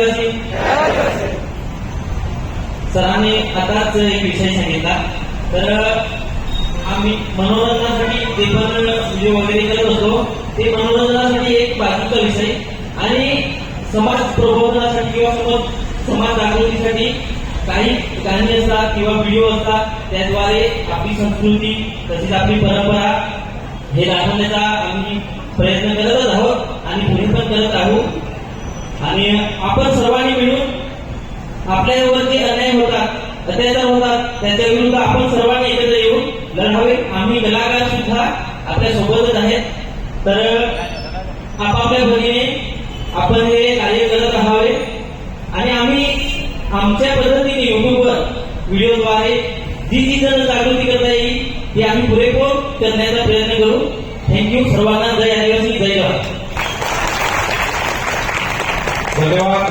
आदिवासी सरांनी आताच एक विषय सांगितला. तर आम्ही मनोरंजनासाठी ते पण व्हिडिओ वगैरे करत होतो ते मनोरंजनासाठी एक बाजूचा विषय. आणि समाज प्रबोधनासाठी किंवा समाज समाज जागृतीसाठी काही गाणी असतात किंवा व्हिडिओ असतात त्याद्वारे आपली संस्कृती तसेच आपली परंपरा हे दाखवण्याचा आम्ही प्रयत्न करत आहोत आणि पुढे पण करत आहोत आणि आपण सर्वांनी मिळून आपल्यावरती जे अन्याय होतात अत्याचार होतात त्याच्या विरुद्ध आपण सर्वांनी एकत्र येऊन लढावे. आम्ही कलाकार सुद्धा आपल्या सोबतच आहेत. तर आपापल्या भरीने आपण हे कार्य करत राहावे. आणि आम्ही आमच्या पद्धतीने युट्यूबवर व्हिडिओद्वारे जी जी जण जागृती करता येईल ती आम्ही पुरेपूर करण्याचा प्रयत्न करू. थँक्यू सर्वांना. धन्यवाद.